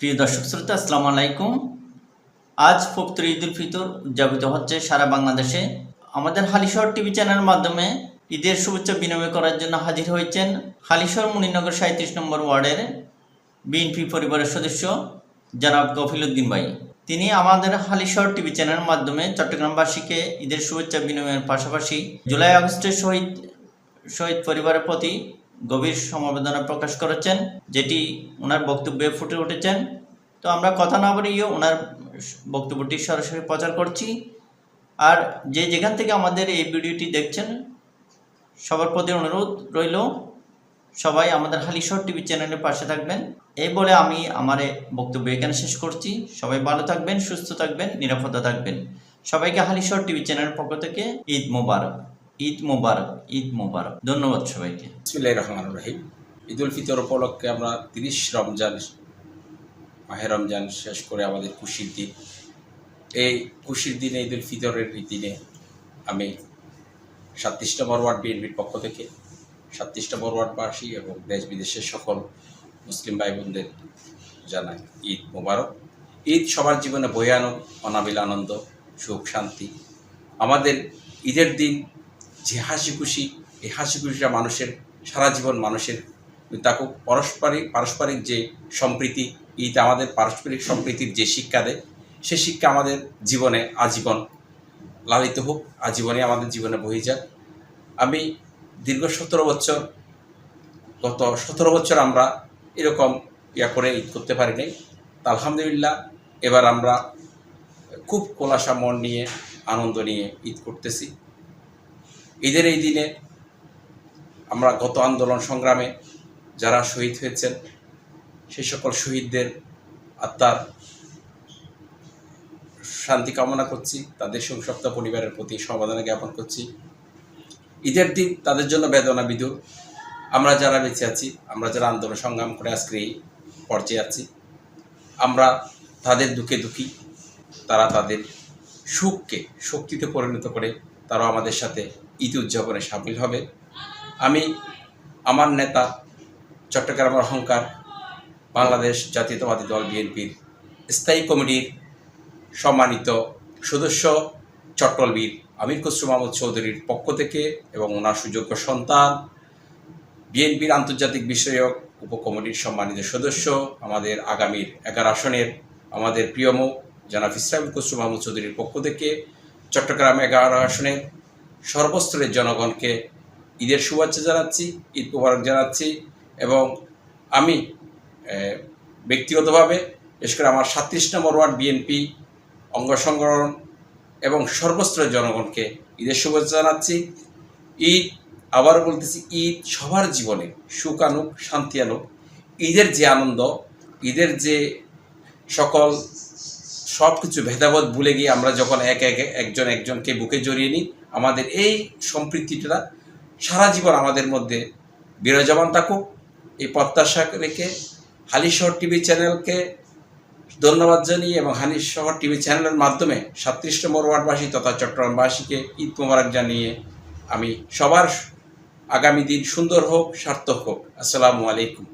প্রিয় দর্শক শ্রোতা, আসসালামু আলাইকুম। আজ পবিত্র ঈদুল ফিতর উদযাপিত হচ্ছে সারা বাংলাদেশে। আমাদের হালিশহর টিভি চ্যানেলের মাধ্যমে ঈদের শুভেচ্ছা বিনিময় করার জন্য হাজির হয়েছেন হালিশহর মুনিনগর সাঁত্রিশ নম্বর ওয়ার্ডের বিএনপি পরিবারের সদস্য জনাব গফিল উদ্দিন ভাই। তিনি আমাদের হালিশহর টিভি চ্যানেলের মাধ্যমে চট্টগ্রামবাসীকে ঈদের শুভেচ্ছা বিনিময়ের পাশাপাশি জুলাই আগস্টের শহীদ শহীদ পরিবারের প্রতি গভীর সমবেদনা প্রকাশ করেছেন, যেটি ওনার বক্তব্যে ফুটে উঠেছেন। তো আমরা কথা না বলিয়ে ওনার বক্তব্যটি সরাসরি প্রচার করছি। আর যে যেখান থেকে আমাদের এই ভিডিওটি দেখছেন, সবার প্রতি অনুরোধ রইল, সবাই আমাদের হালিশহর টিভি চ্যানেলের পাশে থাকবেন। এই বলে আমি আমার বক্তব্য এখানে শেষ করছি। সবাই ভালো থাকবেন, সুস্থ থাকবেন, নিরাপদে থাকবেন। সবাইকে হালিশহর টিভি চ্যানেলের পক্ষ থেকে ঈদ মোবারক। ঈদ মোবারক ঈদ মোবারক। ধন্যবাদ সবাইকে। বিসমিল্লাহ রহমান রহিম। ঈদ উল ফিতর উপলক্ষে আমরা তিরিশ রমজান, মাহে রমজান শেষ করে আমাদের খুশির দিন। এই খুশির দিনে ঈদ উল ফিতরের দিনে আমি সাতত্রিশ নম্বর ওয়ার্ড বিএনপির পক্ষ থেকে সাতত্রিশ নম্বর ওয়ার্ডবাসী এবং দেশ বিদেশের সকল মুসলিম ভাই বোনদের জানাই ঈদ মোবারক। ঈদ সবার জীবনে বয়ে আনুক অনাবিল আনন্দ, সুখ, শান্তি। আমাদের ঈদের দিন যে হাসি খুশি, এই হাসি খুশিটা মানুষের, সারা জীবন মানুষের। থাকুক পারস্পরিক পারস্পরিক যে সম্প্রীতি ঈদ আমাদের পারস্পরিক সম্প্রীতির যে শিক্ষা দেয়, সে শিক্ষা আমাদের জীবনে আজীবন লালিত হোক আজীবনে আমাদের জীবনে বয়ে যাক। আমি দীর্ঘ সতেরো বছর, গত সতেরো বছর আমরা এরকম ইয়া করে ঈদ করতে পারি নাই। তা আলহামদুলিল্লাহ, এবার আমরা খুব কোলাসা মন নিয়ে, আনন্দ নিয়ে ঈদ করতেছি। ঈদের এই দিনে আমরা গত আন্দোলন সংগ্রামে যারা শহীদ হয়েছেন, সেই সকল শহীদদের আত্মার শান্তি কামনা করছি, তাদের সংসপ্ত পরিবারের প্রতি সমবেদনা জ্ঞাপন করছি। ঈদের দিন তাদের জন্য বেদনা বিদুর আমরা যারা বেঁচে আছি, আমরা যারা আন্দোলন সংগ্রাম করে আজকে এই পর্যায়ে আছি, আমরা তাদের দুঃখে দুঃখী, তারা তাদের সুখকে, শক্তিতে পরিণত করে তারাও আমাদের সাথে ঈদ উদযাপনে সামিল হবে। আমি, আমার নেতা চট্টগ্রামের অহংকার, বাংলাদেশ জাতীয়তাবাদী দল বিএনপির স্থায়ী কমিটির সম্মানিত সদস্য চট্টলবীর আমির খসরু মাহমুদ চৌধুরীর পক্ষ থেকে এবং ওনার সুযোগ্য সন্তান, বিএনপির আন্তর্জাতিক বিষয়ক উপকমিটির সম্মানিত সদস্য, আমাদের আগামীর এগারো আসনের আমাদের প্রিয়মুখ জনাব ইসলাম খসরু মাহমুদ চৌধুরীর পক্ষ থেকে চট্টগ্রাম এগারো আসনে সর্বস্তরের জনগণকে ঈদের শুভেচ্ছা জানাচ্ছি, ঈদ মুবারক জানাচ্ছি এবং আমি ব্যক্তিগতভাবে, বিশেষ করে আমার সাতত্রিশ নম্বর ওয়ার্ড বিএনপি অঙ্গ সংগঠন এবং সর্বস্তরের জনগণকে ঈদের শুভেচ্ছা জানাচ্ছি। ঈদ, আবারও বলতেছি ঈদ সবার জীবনে সুখ আনুক, শান্তি আনুক। ঈদের যে আনন্দ, ঈদের যে সকল সব কিছু ভেদাভেদ ভুলে গিয়ে আমরা যখন এক এক একজন একজনকে বুকে জড়িয়ে নিই, আমাদের এই সম্পৃক্তিটা সারা জীবন আমাদের মধ্যে বিরাজমান থাকুক। এই প্রত্যাশা রেখে হালিশহর টিভি চ্যানেলকে ধন্যবাদ জানিয়ে এবং হালিশহর টিভি চ্যানেলের মাধ্যমে সাতত্রিশ নম্বর ওয়ার্ডবাসী তথা চট্টগ্রামবাসীকে ঈদ মোবারক জানিয়ে আমি সবার আগামী দিন সুন্দর হোক, সার্থক হোক। আসসালামু আলাইকুম।